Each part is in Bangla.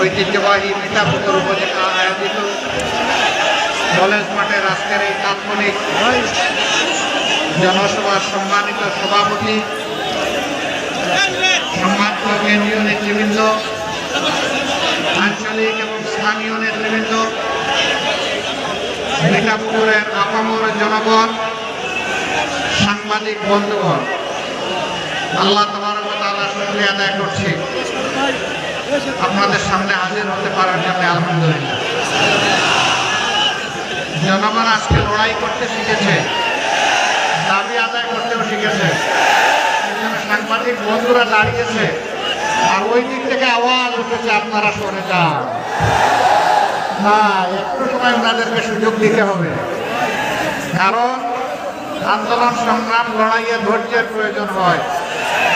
ঐতিহ্যবাহী মিঠাপুকুর উপজেলা আয়োজিত কলেজ মাঠের আজকের এই তাৎক্ষণিক জনসভার সম্মানিত সভাপতি সম্মানিত কেন্দ্রীয় নেতৃবৃন্দ আঞ্চলিক এবং স্থানীয় নেতৃবৃন্দ মিঠাপুকুরের আপামর জনগণ সাংবাদিক বন্ধুগণ আল্লাহ তোমার তাআলা শুকরিয়া আদায় করছি। আপনাদের সামনে হাজির হতে পারার জন্য আলহামদুলিল্লাহ। জনগণ আজকে লড়াই করতে শিখেছে, দাবি আদায় করতেও শিখেছে। সাংবাদিক বন্ধুরা দাঁড়িয়েছে, আর ওই দিক থেকে আওয়াজ উঠেছে, আপনারা সরে যান। না, একটু সময় ওনাদেরকে সুযোগ দিতে হবে। কারণ আন্দোলন সংগ্রাম লড়াইয়ে ধৈর্যের প্রয়োজন হয়।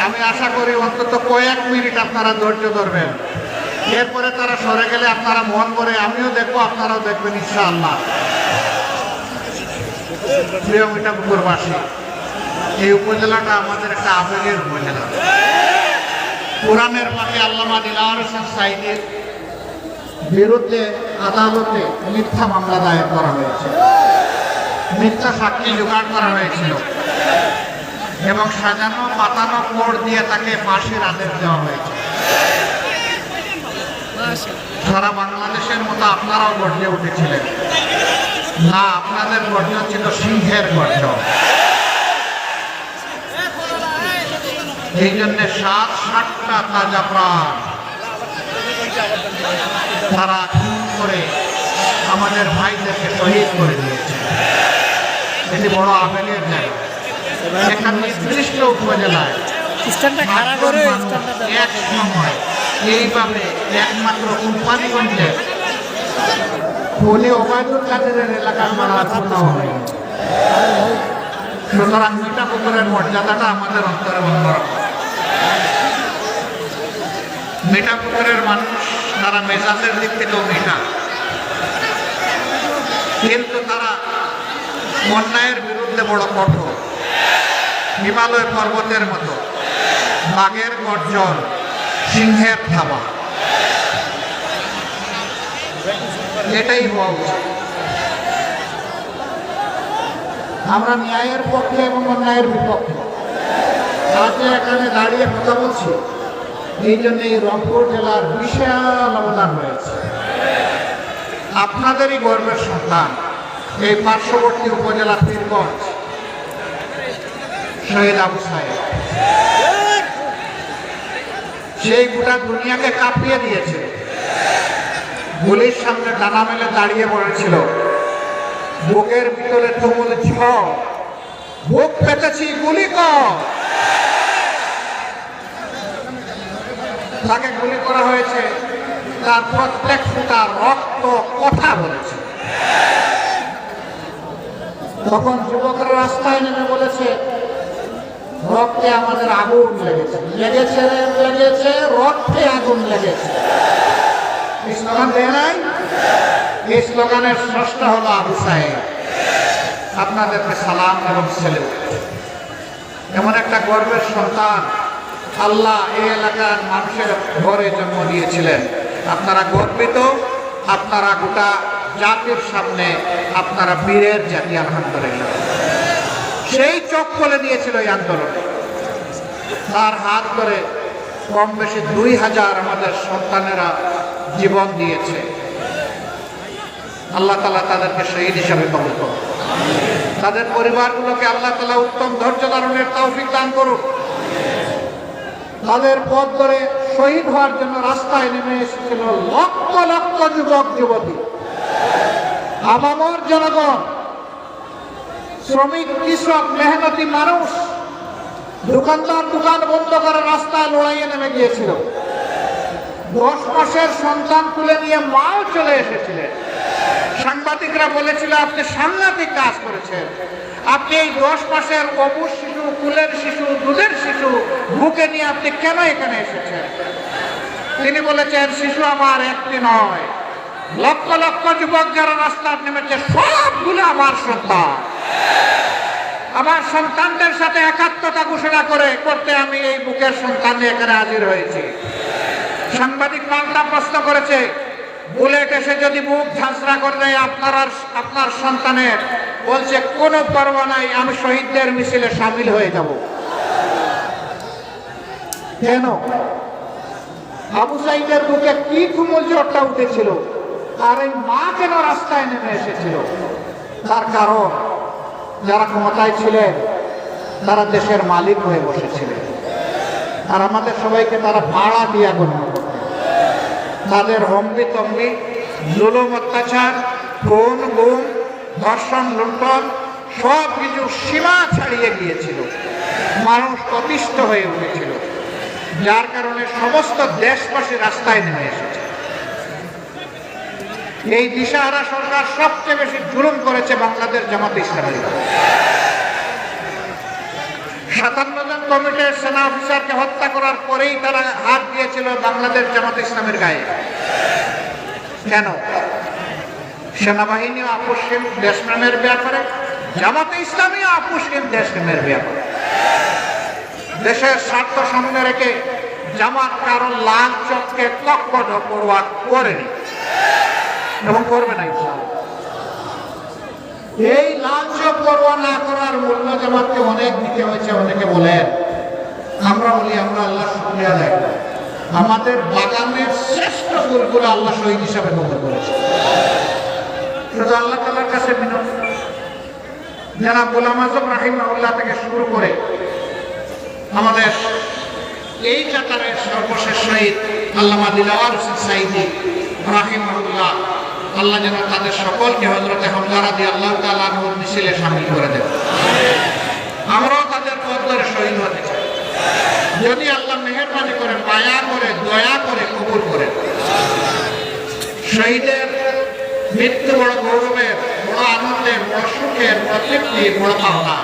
আমি আশা করি অন্তত কয়েক মিনিট আপনারা ধৈর্য ধরবেন। এরপরে তারা সরে গেলে আপনারা মন করে আমিও দেখব, আপনারাও দেখবেন ইনশাআল্লাহ। প্রিয় মিঠাপুকুরবাসী, এই উপজেলাটা আমাদের একটা আবেগের উপজেলা। কোরআনের পাখি আল্লামা দিলার বিরুদ্ধে আদালতে মিথ্যা মামলা দায়ের করা হয়েছে। মিথ্যা সাক্ষী জোগাড় করা হয়েছিল। এবং সাজানো পাতানো কোড দিয়ে তাকে ফাঁসির আদেশ দেওয়া হয়েছে। সারা বাংলাদেশের মতো আপনারাও গর্জে উঠেছিলেন। না, আপনাদের গর্জন ছিল সিংহের গর্জন। এই জন্য সাত সাতটা তাজা প্রাণ। তারা খুন করে আমাদের ভাইদেরকে শহীদ করে দিয়েছে। এটি বড় আবেগের জায়গা। এখানে নির্দিষ্ট উপজেলায়। এক সময়। এইভাবে একমাত্র কোম্পানিগঞ্জে বলে ওবায়দুল কাদেরের এলাকার মারা কোথাও হয়নি সুতরাং মিঠা পুকুরের মর্যাদাটা আমাদের অন্তরে বন্ধ রাখা মিঠা পুকুরের মানুষ তারা মেজাজের দিক থেকেও মিঠা। কিন্তু তারা অন্যায়ের বিরুদ্ধে বড় কঠোর। হিমালয় পর্বতের মতো। বাঘের গর্জন, সিংহের থাবা। এটাই হওয়া উচিত। আমরা ন্যায়ের পক্ষে এবং অন্যায়ের বিপক্ষে। আজকে এখানে দাঁড়িয়ে কথা বলছি। এই জন্য এই রংপুর জেলার বিশাল অবদান রয়েছে। আপনাদেরই গর্বের সন্তান এই পার্শ্ববর্তী উপজেলা পীরগঞ্জ। শহীদ আবু সাহেব। সেই গোটা দুনিয়াকে কাঁপিয়ে দিয়েছে। গুলির সামনে ডানা মেলে দাঁড়িয়ে পড়েছিল বুকের ভিতরে তুমুল ঝড়, বুক পেতেছি গুলি কর। তাকে গুলি করা হয়েছে, তার প্রত্যেক ফুটা রক্ত, কথা বলেছে। তখন যুবকরা রাস্তায় নেমে বলেছে রক্তে আমাদের আগুন লেগেছে। লেগেছে লেগেছে, রক্তে আগুন লেগেছে। এই স্লোগানের আবু সাহেব। আপনাদেরকে সালাম একটা গর্বের সন্তান আল্লাহ এই এলাকার মানুষের ঘরে জন্ম দিয়েছিলেন। আপনারা গর্বিত, আপনারা গোটা জাতির সামনে, আপনারা বীরের জাতি, আলহামদুলিল্লাহ। সেই চোখ খুলে দিয়েছিল এই আন্দোলন। তার হাত ধরে কম বেশি দুই হাজার আমাদের সন্তানেরা জীবন দিয়েছে। আল্লাহ তালা তাদেরকে শহীদ হিসাবে কবল করুন। তাদের পরিবারগুলোকে আল্লাহ তালা উত্তম ধৈর্য ধারণের তৌফিক দান করুন তাদের পথ ধরে শহীদ হওয়ার জন্য রাস্তায় নেমে এসেছিল লক্ষ লক্ষ যুবক, যুবতী। আবামর জনগণ শ্রমিক, কৃষক, মেহনতি মানুষ দোকানদার দোকান বন্ধ করে রাস্তায় লড়াইয়ে নেমে গিয়েছিল। দশ মাসের সন্তান তুলে নিয়ে মাও চলে এসেছিলেন সাংবাদিকরা বলেছিল, আপনি সাংঘাতিক কাজ করেছেন। আপনি এই দশ মাসের অবুজ শিশু, কুলের শিশু, দুধের শিশু বুকে নিয়ে আপনি কেন এখানে এসেছেন? তিনি বলেছেন, শিশু আমার একটি নয়। লক্ষ লক্ষ যুবক যারা রাস্তায় নেমেছে, সবগুলো আমার সন্তান। আমার সন্তানদের সাথে একাত্মতা ঘোষণা করে করতে আমি এই বুকের সন্তান নিয়ে এখানে হাজির হয়েছি। সাংবাদিক পাল্টা প্রশ্ন করেছে, বুলেট এসে যদি মুখ ঝাঁসরা করে দেয় আপনার আপনার সন্তানের বলছে, কোনো পরোয়া নাই, আমি শহীদদের মিছিলে সামিল হয়ে যাব। কেন? আবু সাইদের বুকে কি তুমুল জটটা উঠেছিল? আর এই মা কেন রাস্তায় নেমে এসেছিল? তার কারণ যারা ক্ষমতায় ছিলেন, তারা দেশের মালিক হয়ে বসেছিলেন। আর আমাদের সবাইকে তারা ভাড়া দিয়া গণ্য করতেন। তাদের হম্বি তম্বি, জুলুম, অত্যাচার, খুন, গুম, ধর্ষণ, লুণ্ঠন সব কিছু সীমা ছাড়িয়ে গিয়েছিল। মানুষ অতিষ্ঠ হয়ে উঠেছিল। যার কারণে সমস্ত দেশবাসী রাস্তায় নেমে এসেছে। এই দিশাহারা সরকার সবচেয়ে বেশি জুলুম করেছে বাংলাদেশ জামাত ইসলামের সাতান্ন জন কমিটির সেনা অফিসারকে হত্যা করার পরেই তারা হাত দিয়েছিল বাংলাদেশ জামাত ইসলামের গায়ে। কেন? সেনাবাহিনী আপসীম দেশপ্রেমের ব্যাপারে, জামাতে ইসলামী আপসীম দেশপ্রেমের ব্যাপারে। দেশের স্বার্থ সামনে রেখে জামাত কারণ লাল চককে পড়ুয়া করেনি। এবং করবে না এই চক পড়ুয়া না করার মূল্য জামাতকে অনেক দিতে হয়েছে, অনেকে বলেন। আমরা বলি, আমরা আল্লাহ শুক্রিয়া দেয় আমাদের বাগানের শ্রেষ্ঠ ফুলগুলো আল্লাহ শহীদ হিসাবে কবর করেছে। আল্লাহ তালার কাছে বিনতি যারা গোলাম আজম রাহিমাউল্লাহ থেকে শুরু করে আমাদের এই কাতারের সর্বশেষ শহীদ আল্লামা দিলাওয়ার হোসেন সাইদি রাহিমাহুল্লাহ আল্লাহ যেন তাদের সকলকে হজরতে হামজারা দিয়ে আল্লাহ তালার মিছিলে সামিল করে দেন। আমরাও তাদের পথ শহীদ হতে চাই। যদি আল্লাহ মেহরবানি করে মায়া করে, দয়া করে কবুল করে শহীদের মৃত্যু বড় গৌরবের, বড় আনন্দের, বড় সুখের বড় বড় পাওনা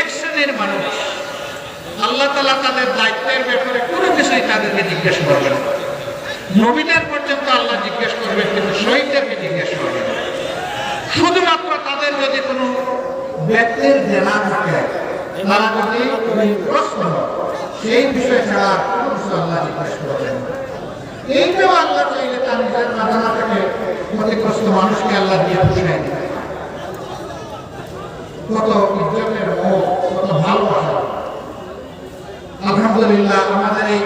এক শ্রেণির মানুষ, আল্লাহ তালা তাদের দায়িত্বের ব্যাপারে কোনো কিছুই তাদেরকে জিজ্ঞেস করবেন না। নবীদের পর্যন্ত আল্লাহ জিজ্ঞেস করবেন কিন্তু শহীদদেরকে জিজ্ঞেস করবেন। শুধুমাত্র তাদের যদি কোনো ব্যক্তির জেনা থাকে তারা যদি প্রশ্ন হয়, সেই বিষয় ছাড়া কোনো কিছু আল্লাহ জিজ্ঞেস করবেন। এইটাও আল্লাহ চাইলে তার নিজের খাজানা থেকে ক্ষতিগ্রস্ত মানুষকে আল্লাহ দিয়ে পুষায় দিতে কত ইজ্জতের মুখ কত ভালোবাসা। আলহামদুলিল্লাহ আমাদের এই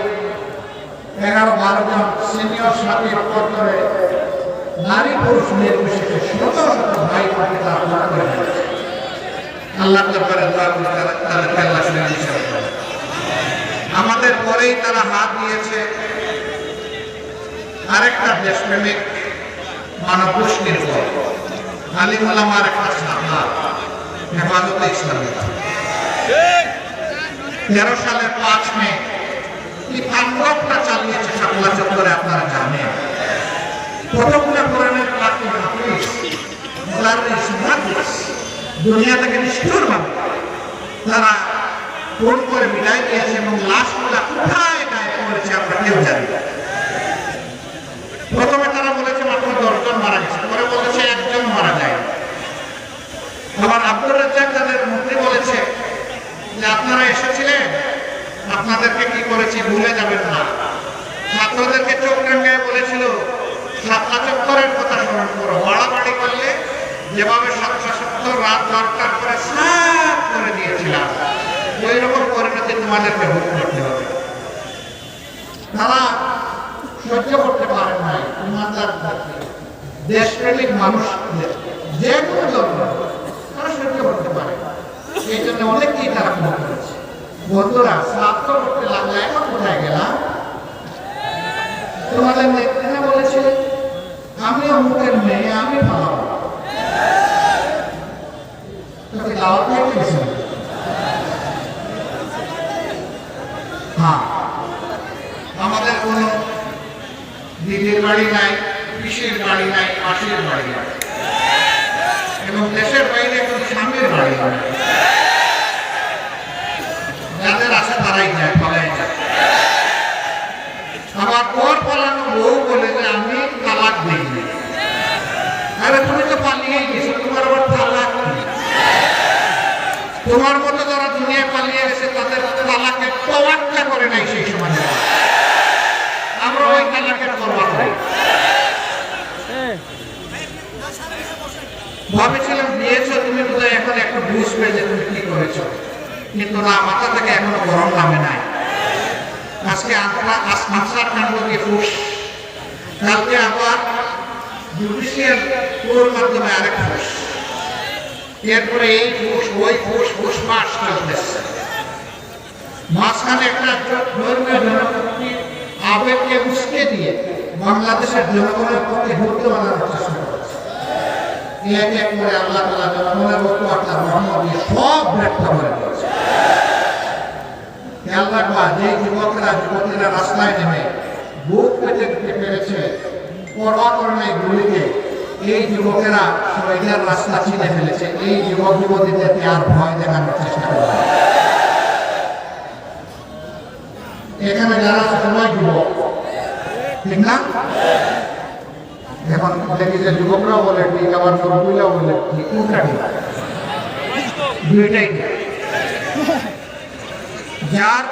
এগারো বারো জন সিনিয়র সাথী করে নারী পুরুষ নির্বিশেষে শত শত ভাই করে আমাদের পরেই তারা হাত দিয়েছে। আরেকটা দেশপ্রেমিক মানব গোষ্ঠীর উপর আলিম ওলামার একটা শাখা হেফাজতে ইসলামী। তেরো সালের পাঁচ মে কি তাণ্ডবটা চালিয়েছে শাপলা চত্বরে আপনারা জানেন? কতগুলো দুনিয়া থেকে নিষ্ঠুর ভাবে তারা ফোন করে বিদায় দিয়েছে এবং লাশগুলা কোথায় গায়ে পড়েছে আমরা কেউ জানি প্রথমে তারা বলেছে, মাত্র দশজন মারা গেছে। পরে বলেছে, একজন মারা যায় আবার আব্দুর রাজ্জাক তাদের মন্ত্রী বলেছে যে, আপনারা এসেছিলেন? আপনাদেরকে কি করেছি ভুলে যাবেন না। ছাত্রদেরকে চোখ রাঙ্গায় বলেছিল সাতটা চত্বরের কথা স্মরণ করো, বাড়াবাড়ি করলে যেভাবে সাতটা সত্তর রাত দরকার করে সাত করে দিয়েছিলাম। ওই রকম পরিণতি তোমাদেরকে ভোগ করতে হবে। তারা সহ্য করতে পারেন নাই, ইমানদার দেশপ্রেমিক মানুষ যে কোনো ধর্ম, তারা সহ্য করতে পারে। এই জন্য অনেকেই তারা খুন করেছে। বন্ধুরা স্নাত্ত করতে লাগলে এখন কোথায় গেলাম তোমাদের নেত্রীরা বলেছে আমি অমুকের মেয়ে আমি তোকে দাওয়াত নিয়ে গেছে হ্যাঁ আমাদের কোনো দিদির বাড়ি নাই পিসির বাড়ি নাই মাসির বাড়ি নাই এবং দেশের বাইরে এখন স্বামীর বাড়ি নাই যাদের আছে তারাই যায় পালাই যায় আমার পর পালানো বউ বলে যে আমি তালাক দিইনি আরে তুমি তো পালিয়ে গেছো, তোমার আবার তালাক তোমার মতো যারা দুনিয়ায় পালিয়ে গেছে, তাদের তালাকে তোয়াক্কা করে নাই সেই সময়। আমরা ওই তালাকের তরবার করি। ভাবেছিলাম, দিয়েছ তুমি বোধহয়, এখন একটু বুঝবে যে তুমি কি করেছ। কিন্তু না, মাথা থেকে এখনও গরম নামে নাই। আজকে আমরা আসার কাণ্ড ফুস কালকে আবার জুডিশিয়াল কোর মাধ্যমে আরেক ফুস এরপরে এই ফুস ওই ফুস ফুস মাস চলতেছে। মাঝখানে একটা ধর্মীয় জনশক্তি আবেগকে উস্কে দিয়ে বাংলাদেশের জনগণের পক্ষে ভর্তি বানানোর চেষ্টা এক এক করে আল্লাহ তালা জনগণের রহমত দিয়ে সব ব্যর্থ করে দিয়েছে। খেয়াল রাখবা যে যুবকরা, যুবতীরা রাস্তায় নেমে বুক পেতে দিতে পেরেছে পরোয়া করে গুলিকে এই যুবকেরা শহীদের রাস্তা চিনে ফেলেছে। এই যুবক যুবতীদেরকে আর ভয় দেখানোর চেষ্টা করবে? এখানে যারা সবাই যুবক। ঠিক না? এখন দেখি যে যুবকরাও বলে ঠিক আবার মুরব্বীরাও বলে? ঠিক দুইটাই। যার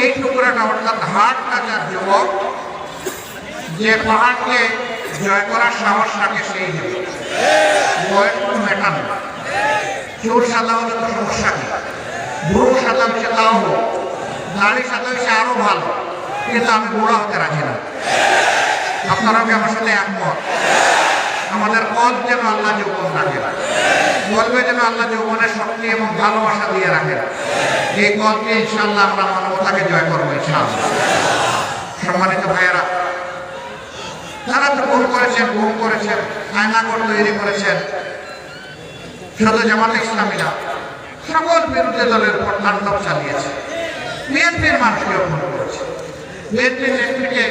এই টুকরাটা অর্থাৎ হাট কাচার যুবক, যে পাহাড়কে জয় করার সাহস রাখে সেই যুবক। বয়স কোনো চোর সাদা হলে তো সমস্যা নেই বুড়ো সাদা হচ্ছে তাও হোক দাড়ি সাদা হচ্ছে আরও ভালো। কিন্তু আমি বুড়া হতে রাখি না। আপনারাও কি আমার সাথে একমত? আমাদের পথ যেন আল্লাহ যৌবন রাখে বলবে যেন আল্লাহ যৌবনের শক্তি এবং ভালোবাসা দিয়ে রাখেন এই পথ দিয়ে ইনশাল্লাহ আমরা মানবতাকে জয় করব ইনশাল্লাহ সম্মানিত ভাইয়েরা, তারা তো গুম করেছেন গুম করেছেন, আয়নাগর তৈরি করেছেন। শুধু জামাতে ইসলামীরা সকল বিরোধী দলের উপর তাণ্ডব চালিয়েছে। বিএনপির মানুষকে ফোন করেছে। বিএনপির নেত্রীকে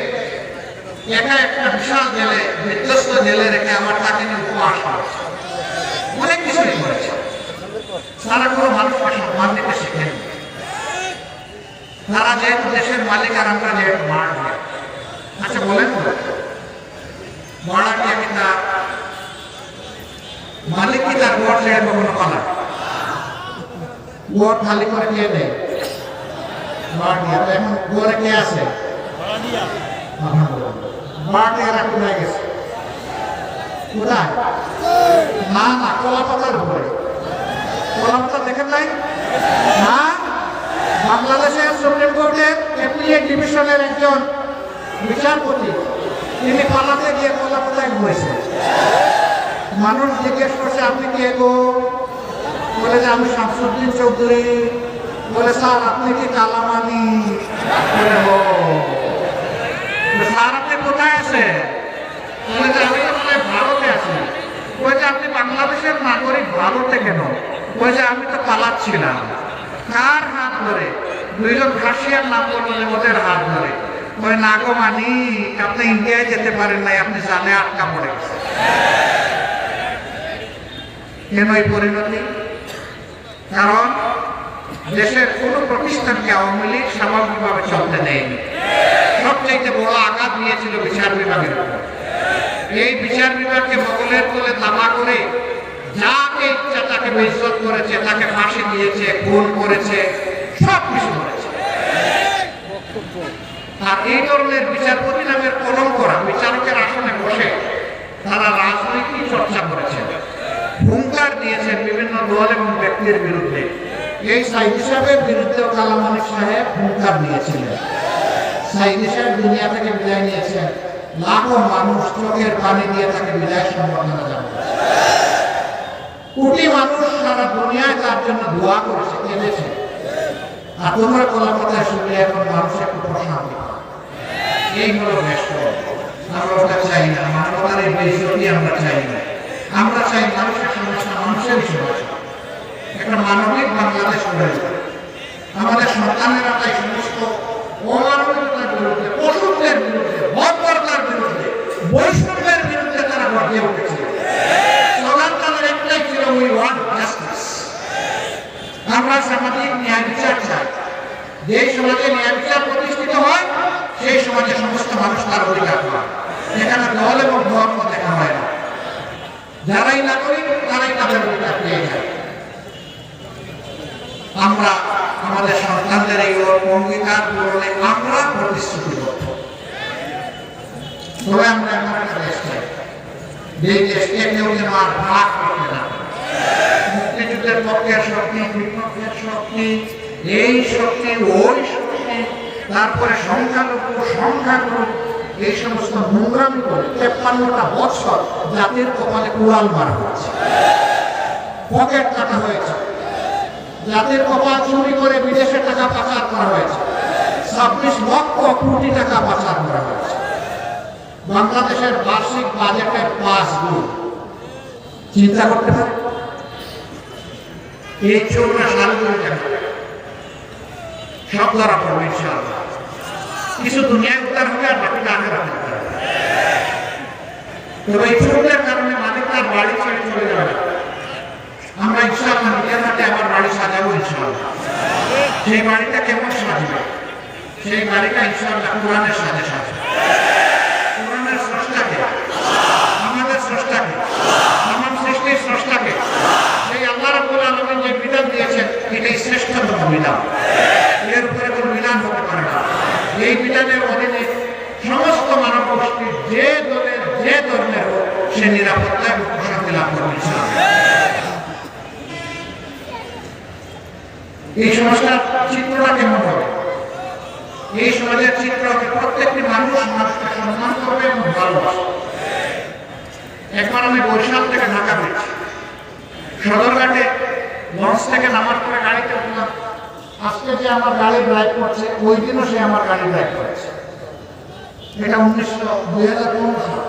একা একটা বিশাল জেলে, বিধ্বস্ত জেলে রেখে আমার তাকে উপবাস অনেক কিছুই করেছে। তারা কোনো মানুষকে সম্মান শিখেনি। তারা যেহেতু দেশের মালিক আর আমরা যেহেতু মার আচ্ছা বলেন তো মারা দিয়ে কি তার মালিক কি তার ঘর ছেড়ে কখনো পালায় ঘর খালি করে কে নেই মার এখন ঘরে কে আছে? মাঠ এরা কোথায় গেছে। কোথায়? না না কলা পাতার উপরে। কলা দেখেন নাই? না? বাংলাদেশের সুপ্রিম কোর্টের এপ্রিলেট ডিভিশনের একজন বিচারপতি, তিনি পালাতে গিয়ে কলা পাতায় মানুষ জিজ্ঞেস করছে, আপনি কে গো? বলে, যে আমি শামসুদ্দিন চৌধুরী। বলে, স্যার, আপনি কি কালামানি? বলে ও স্যার আপনি কোথায় আছে বলে আমি তো ভারতে আপনি বাংলাদেশের নাগরিক ভারতে কেন? ওই যে আমি তো পালাচ্ছিলাম কার হাত ধরে? দুইজন ঘাসিয়ার নাম বলল যে ওদের হাত ধরে। ওই নাগো আপনি ইন্ডিয়ায় যেতে পারেন নাই, আপনি জানে আটকা পড়ে গেছে কেন এই পরিণতি? কারণ দেশের কোনো প্রতিষ্ঠানকে আওয়ামী লীগ স্বাভাবিকভাবে চলতে দেয়নি। সবচেয়ে বড় আঘাত নিয়েছিল বিচার বিভাগের উপর। এই বিচার বিভাগকে বগলের কোলে তামা করে যাকে ইচ্ছা তাকে বেইজ্জত করেছে, তাকে ফাঁসি দিয়েছে, খুন করেছে, সব কিছু করেছে। আর এই ধরনের বিচারপতি নামের কলম করা বিচারকের আসনে বসে তারা রাজনৈতিক চর্চা করেছেন হুঙ্কার দিয়েছেন বিভিন্ন দল এবং ব্যক্তির বিরুদ্ধে। এই সাইদ সাহেবের বিরুদ্ধেও কালাম অনেক সাহেব হুঙ্কার দিয়েছিলেন। সাইদ সাহেব দুনিয়া থেকে বিদায় নিয়েছেন। লাখো মানুষ চোখের পানি দিয়ে তাকে বিদায় সম্বর্ধনা জানাচ্ছে কোটি মানুষ সারা দুনিয়ায় তার জন্য দোয়া করেছে, কেঁদেছে। আর তোমরা কলাপাতা শুনলে এখন মানুষ একটু প্রশান্তি এই হলো ব্যস্ত। আমরা চাই না মানবতার এই আমরা চাই না। আমরা চাই মানুষের সমস্যা মানুষের সমস্যা। একটা মানবিক বাংলাদেশ। আমাদের সন্তানেরা তাই সমস্ত অমানবিকতার বিরুদ্ধে পশুদের বিরুদ্ধে বর্বরতার বিরুদ্ধে বৈষম্যের বিরুদ্ধে বিচার প্রতিষ্ঠিত হয়, সেই সমাজে সমস্ত মানুষ তার অধিকার হয় না। যারাই নাগরিক, তারাই তাদের অধিকার পেয়ে যায়। আমরা আমাদের সন্তানদের এই অঙ্গীকার পূরণে আমরা প্রতিশ্রুতিবদ্ধ। তবে আমরা আর ভাগ না মুক্তিযুদ্ধের শক্তি শক্তি এই শক্তি ওই শক্তি তারপরে সংখ্যালঘু, সংখ্যাগুরু, এই সমস্ত নোংরামি করে তেপ্পান্নটা বছর জাতির কপালে কুড়াল মারা হয়েছে। পকেট কাটা হয়েছে। জাতির কপাল চুরি করে বিদেশে টাকা পাচার করা হয়েছে। ছাব্বিশ লক্ষ কোটি টাকা পাচার করা হয়েছে। বাংলাদেশের বার্ষিক বাজেটের পাঁচ গুণ চিন্তা করতে পারে এই সারা করে দেখা সব ধরা পড়বে কিছু দুনিয়ায় উদ্ধার হবে আর বাকিটা আগে তবে এই চোরদের কারণে মালিক তার বাড়ি ছেড়ে চলে যাবে আমরা ইনশাআল্লাহ নিজের হাতে আমার বাড়ি সাজাবো, ইনশাআল্লাহ। সেই বাড়িটা কেমন সাজবে? সেই বাড়িটা ইনশাআল্লাহ কোরআনের সাথে সাজবে কোরআনের স্রষ্টাকে আমাদের স্রষ্টাকে আমার সৃষ্টির স্রষ্টাকে সেই আল্লাহ রাব্বুল আলামিন যে বিধান দিয়েছেন এটাই শ্রেষ্ঠতম বিধান এর উপরে কোনো বিধান হতে পারে না। এই বিধানের অধীনে সমস্ত মানব গোষ্ঠী যে দলের, যে ধর্মের সে নিরাপত্তা এবং প্রশান্তি লাভ করবে এই সমাজটার চিত্রটা কেমন হবে? এই সমাজের চিত্র হবে প্রত্যেকটি মানুষ মানুষকে সম্মান করবে এবং ভালোবাসবে। একবার আমি বরিশাল থেকে ঢাকা পেয়েছি সদরঘাটে লঞ্চ থেকে নামার পরে গাড়িতে উঠলাম। আজকে যে আমার গাড়ি ড্রাইভ করছে ওই দিনও সে আমার গাড়ি ড্রাইভ করেছে। এটা উনিশশো দুই হাজার পনেরো সাল।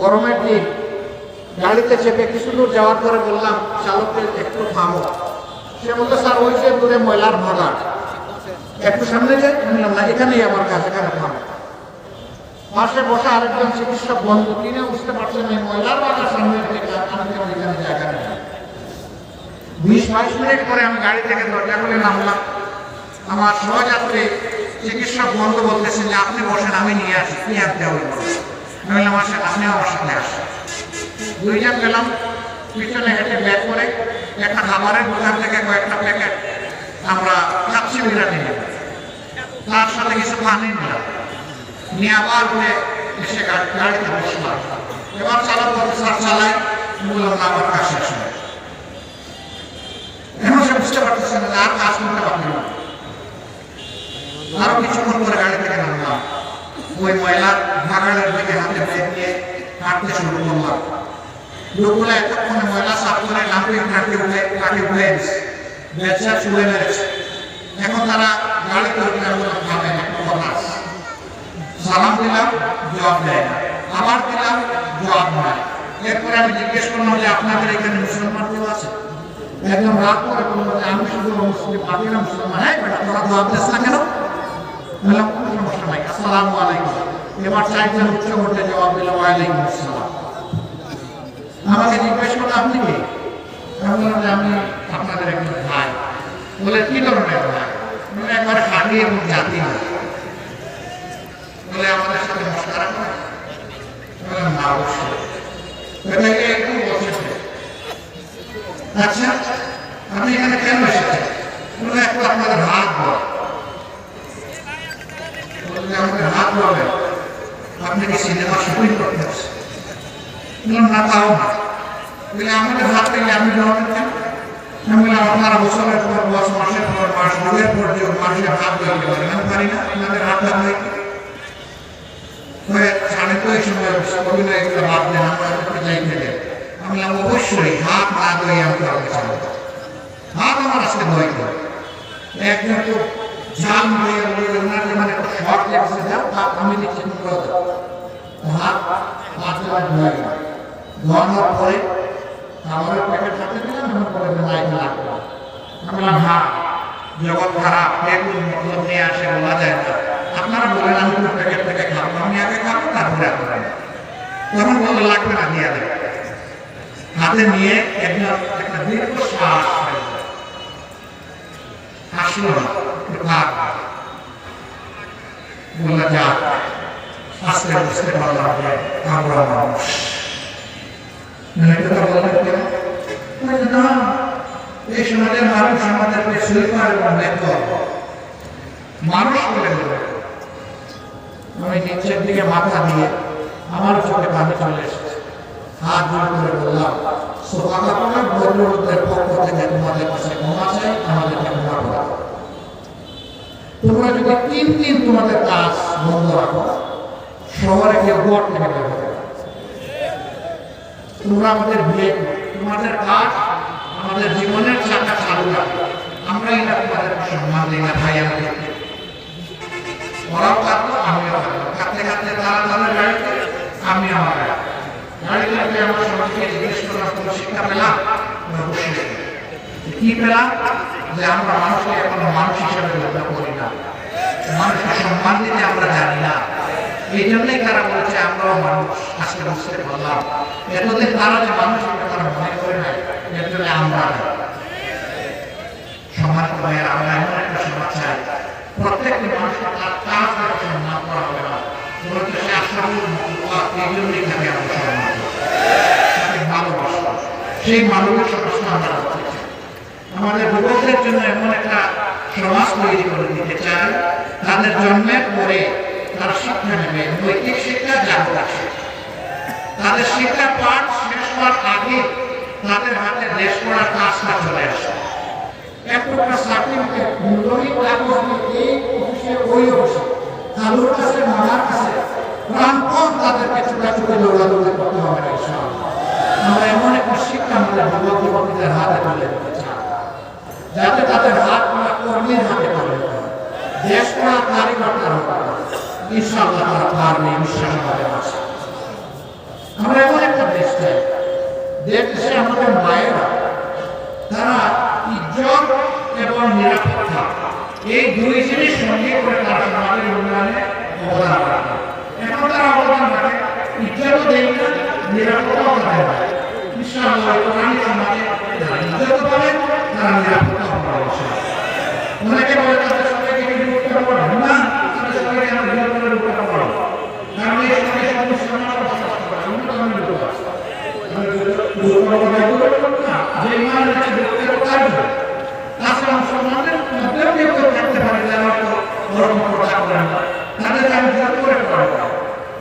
গরমের দিন গাড়িতে চেপে কিছু দূর যাওয়ার পরে বললাম চালককে একটু থামো। সে বলতো স্যার, ওই যে দূরে ময়লার ভাগার একটু সামনে যাই বললাম, না, এখানেই আমার কাছে এখানে থামো। পাশে বসে আরেকজন চিকিৎসক বন্ধু কিনে বুঝতে পারছেন, এই ময়লার বাজার সামনে এখানে জায়গা নেই? বিশ, বাইশ মিনিট পরে আমি গাড়ি থেকে দরজা খুলে নামলাম। আমার সহযাত্রী চিকিৎসক বন্ধু বলতেছেন যে, আপনি বসেন, আমি নিয়ে আসি। কি আর দেওয়া আমি বললাম আসেন আপনি আমার সাথে আসেন। দুইজন গেলাম, পিছনে হেঁটে ব্যাগ করে একটা খাবারের দোকান থেকে কয়েকটা প্যাকেট আমরা কাপসি বিরিয়ানি নিলাম তার সাথে কিছু পানি নিলাম। নিয়ে আবার ঘুরে এসে গাড়িতে বসলাম। এবার চালাক বলতে স্যার বললাম, না, আমার। এখন সে বুঝতে পারতেছে না আর কাজ করতে পারবে না। আরও কিছুক্ষণ পরে গাড়ি থেকে নামলাম। ওই ময়লার ভাগাড়ের দিকে হাতে ব্রেক নিয়ে হাঁটতে শুরু করলাম। লোকগুলো এতক্ষণে ময়লা সাফ করে লাফিয়ে ঘাটে উঠে কাকে উঠে ব্যবসা চুলে মেরেছে। এখন তারা গাড়িতে উঠে বললাম থামেন একটা কথা সালাম দিলাম, জবাব দেয় না। আবার দিলাম, জবাব দেয় এরপরে আমি জিজ্ঞেস করলাম যে আপনাদের এখানে মুসলমান কেউ আছে? একদম রাগ করে বলল, আমি শুধু আপনি না মুসলমান। হ্যাঁ বেটা, তোরা জবাব দিস না কেন সমস্যা নাই। আসসালামু আলাইকুম। এবার চারজন উচ্চ করতে জবাব দিল, ওয়ালাইকুম আসসালাম। আমাকে জিজ্ঞেস করল, আপনি কে? বললাম যে, আমি আপনাদের একজন ভাই। বলে, কি ধরনের ভাই? বলে একবারে খাঁটি এবং জাতি না বলে, আমাদের সাথে মস্কারা করে? না, অবশ্যই। একটু আচ্ছা আপনি এখানে কেন এসেছেন বলে একটু আপনাদের হাত বল আমাদের হাত বলবেন আপনি কি সিনেমা শুটিং করতে আসছেন? বললাম, না, তাও না। বলে আমাদের হাত থেকে আমি জবাব কেন? আমি বললাম, আপনারা বছরের পর বছর মাসের পর মাস যুগের পর যুগ মানুষের হাত ধরতে পারেন আমি পারি না। আপনাদের হাত ধরতে হয়ে সাড়ে তো এই সময় অভিনয় এগুলো বাদ দেন আমরা একটু যাই থেকে আমি অবশ্যই হাত না ধরে আমি কাউকে চালাবো হাত আমার আসতে ভয় করে। একজন তো জাল হয়ে ওনার মানে শর্ট লেগেছে, যাও, হাত আমি তুমি করে হাত হাত দেওয়ার ভয় গেল ধোয়ানোর পরে আমার প্যাকেট হাতে দিলাম এমন করে মাইকে লাগল আমি বললাম হ্যাঁ জগৎ খারাপ এগুলো মতলব নিয়ে আসে বলা যায় না। আপনারা বলেন, আমি প্যাকেট থেকে খাব? আমি আগে খাব, তারপরে আপনারা তখন বলল, লাগবে না দিয়ে দেবে হাতে নিয়ে একটা দীর্ঘ শ্বাস মানুষ। বলে। আমি নিচের দিকে মাথা দিয়ে আমার চোখে পানি চলে এসেছে। হাত বললাম বন্ধুদের পক্ষ থেকে তোমাদের কাছে ক্ষমা চাই ক্ষমা করা তোমরা যদি তিন দিন তোমাদের কাজ বন্ধ রাখো শহরে কেউ গড় থেকে বের হবে না। তোমরা আমাদের বিয়ে তোমাদের কাজ আমাদের জীবনের চাকা চালু রাখো আমরা এটা তোমাদের সম্মান দিই না ভাই আমাদেরকে ওরাও কাঁদলো আমিও কাঁদলো কাঁদতে কাঁদতে তারা তাদের গাড়িতে আমি আমার গাড়ি গাড়িতে উঠে আমার সবাইকে জিজ্ঞেস করলাম কোনো শিক্ষা পেলাম। কি না। জানি না। এই জন্যই তারা বলেছে, আমরাও মানুষ। আজকে যে মানুষ তারা মনে করে নাই প্রত্যেকটি মানুষকে। তাকে ভালোবাসবো সেই চাই আমাদের যুবকদের জন্য এমন একটা সমাজ তৈরি করে দিতে চাই তাদের জন্মের পরে তারা শিক্ষা নেবে নৈতিক শিক্ষা জাগরণ তাদের শিক্ষা পাঠ শেষ হওয়ার আগে তাদের হাতে দেশ পড়ার কাজটা চলে আসে। এক প্রকার সার্টিফিকেট মূল্যহীন কাগজ দিয়ে এই অফিসে ওই অফিসে কালুর কাছে, মামার কাছে তাদেরকে চুটাচুটি দৌড়াদৌড়ি করতে হবে না। আমরা এমন একটা শিক্ষা আমাদের যুবক যুবতীদের হাতে তুলে দিতে চাই, যাতে তাদের হাত পড়া কর্মীর হাতে তুলে। দেশ পড়া কারিগর তারা পারে। ইনশাআল্লাহ তারা পারবে বিশ্বাস আমাদের আছে আমরা এমন একটা দেশ চাই দেশে আমাদের মায়েরা, তারা ইজ্জত এবং নিরাপত্তা, এই দুই জিনিস সঙ্গে করে তারা সমাজের উন্নয়নে অবদান রাখে তারা অবদান রাখে ইজ্জতও দেয় না নিরাপত্তাও দেয় না ইনশাআল্লাহ কোরআনী সমাজে যারা ইজ্জত পাবেন তারা নিরাপত্তা পাবে অনেকে বলে তাদের সবাইকে কি বিরক্ত করো না তাদের সবাইকে আমরা বিরক্ত করে আমি জোর করে পড়াবো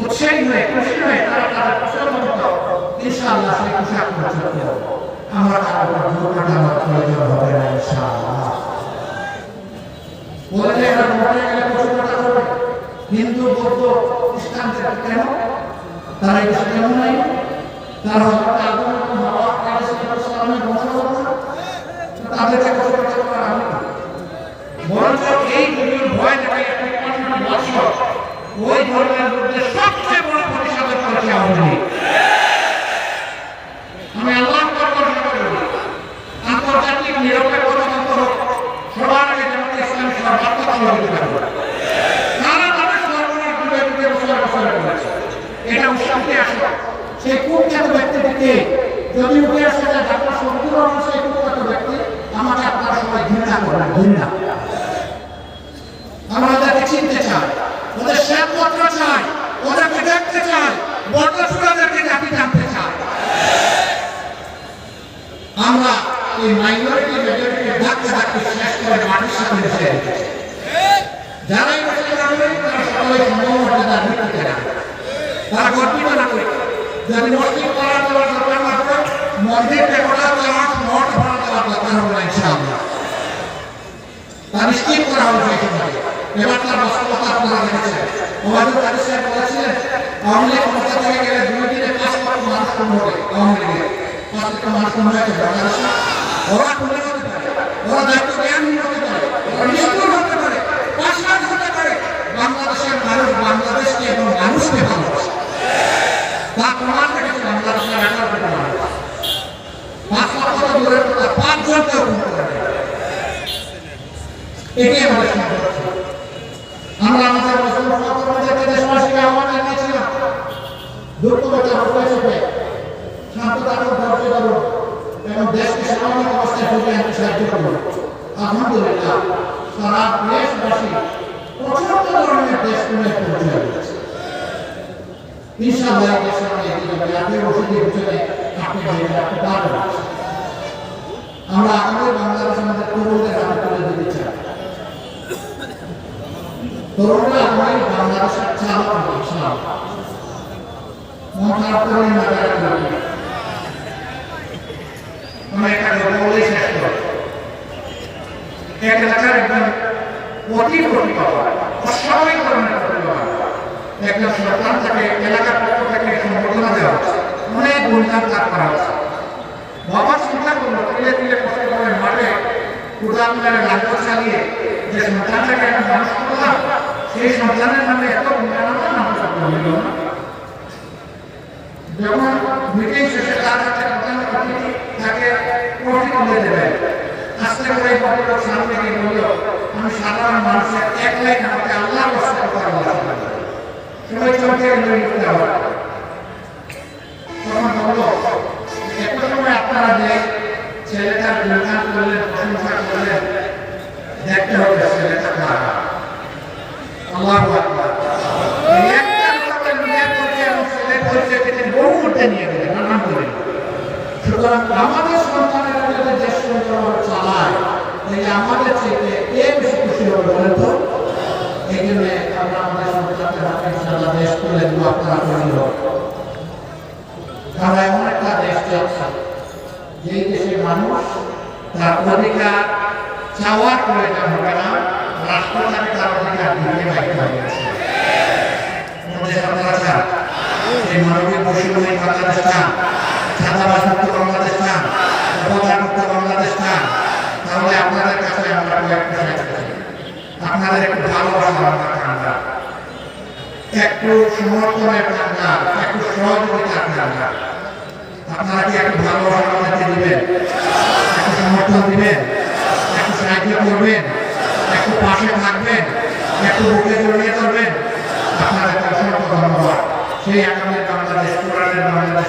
উৎসাহী হয়ে খুশি হিন্দু নাই তারা? তাদেরকে পশু করা হবে। বরঞ্চ এই ভয় দেখায় ওই ধর্মের মধ্যে সবচেয়ে বড় প্রতিষেধক করেছে আওয়ামী লীগ। আমি আল্লাহ আন্তর্জাতিক নিরপেক্ষতা তন্ত্র সবার আগে যেমন ইসলাম সর্বাত্মক সহযোগিতা করে তারা তাদের সর্বনাশ করে দিতে বছর বছর করেছে এটা উৎসাহতে আসে সেই কুখ্যাত ব্যক্তিটিকে যদি উঠে আসে যে ডাক্তার শহীদুর রহমান সেই কুখ্যাত ব্যক্তি আমাকে আপনারা সবাই ঘৃণা করেন ঘৃণা আমরা ওদেরকে চিনতে চাই ওদের শ্বেতপত্র চাই ওদেরকে দেখতে চাই বর্ণসুরাদেরকে জাতি জানতে চাই আমরা এই মাইনরিটি মেজরিটি ডাকতে ডাকতে শেষ করে মাটির সাথে মিশে রেখেছি যারাই বসে থাকবে তারা সকলে সমমর্যাদার ভিত্তিতে রাখবে তারা গর্বিত না করে যদি মসজিদ করা দেওয়ার দরকার না পড়ে মসজিদ করা দেওয়ার মঠ ভরা দেওয়ার দরকার হবে না ইনশাআল্লাহ তার স্কিপ করা হবে সেই সময় এবার তার বাস্তবতা আপনারা দেখেছেন ওবায়দুল কাদের সাহেব বলেছিলেন আওয়ামী লীগ ক্ষমতা থেকে গেলে দুই দিনে পাঁচ লক্ষ মানুষ মাস্টার হবে বাংলাদেশে বাংলাদেশকে মানুষকে ভালোবাসে তা প্রমাণ আমাদের সম্পর্ক আমরা আমাদের মুসলমান সহকর্মীদেরকে দেশবাসীকে আহ্বান জানিয়েছিলাম দুর্গত হয়েছে থাকুন ধৈর্য ধরুন এবং দেশকে স্বাভাবিক অবস্থায় ফিরিয়ে আনতে সাহায্য করুন। আলহামদুলিল্লাহ, সারা দেশবাসী প্রচণ্ড ধরনের পরিচয় দিয়েছে ইনশাআল্লাহ এই দেশের এগিয়ে যাবে আপনি ওষুধের পিছনে আমরা বাংলাদেশের চালক করে তারা করবে আমি একটা গল্প বলেই শেষ করব এক অতি প্রতিভাবা অস্বাভাবিক ধরনের একজন সরকার থেকে এলাকার দেওয়া হচ্ছে। অনেক গুণগান করা হচ্ছে। বাবা চিন্তা করল তিলে তিলে কষ্ট করে চালিয়ে যে সন্তানটাকে আমি মানুষ সেই সন্তানের নামে এত আমার নাম করতে হইল না মিটিং শেষে তার কাছে অতিথি তাকে প্রতি তুলে দেবেন আস্তে করে ভদ্রলোক সামনে গিয়ে বলল আমি সাধারণ মানুষের এক লাইন আমাকে আল্লাহ বসে কথা বলা চোখে নিতে হবে তখন বলল এত সময় আপনারা যে ছেলেটার গুণগান করলেন প্রশংসা করলেন দেখতে হবে ছেলেটা কারা আল্লাহ একটা লোককে নিয়ে করতে এবং ছেলের পরিচয় পেতে বহু করতে নিয়ে গেলেন আলহামদুলিল্লাহ সুতরাং আমাদের সন্তানেরা যদি দেশ পরিচালনা চালায়, তাহলে আমাদের চেয়ে কে বেশি খুশি হবে বলেন তো? এই আমরা আমাদের সন্তানদের হাতে ইনশাআল্লাহ দেশ তুলে দেবো, আপনারা করে আমরা এমন একটা দেশ চাচ্ছি, যেই দেশের মানুষ তার অধিকার চাওয়ার প্রয়োজন হবে না রাষ্ট্র তার অধিকার দিতে বাধ্য হয়ে গেছে। আমাদের আপনারা চান এই মানবিক বৈষম্যহীন বাংলাদেশ চান। বাংলাদেশ চান অবদান বাংলাদেশ তাহলে আপনাদের কাছে আমরা একটু ভালোবাসা আমরা একটু সমর্থনের কাঙ্গাল একটু সহযোগিতার কাঙ্গাল আপনারা কি একটু ভালোবাসা আমাদেরকে দিবেন? একটু সমর্থন দিবেন? একটু সাহায্য করবেন? একটু পাশে থাকবেন? একটু বুকে জড়িয়ে সেই বাংলাদেশ বাংলাদেশ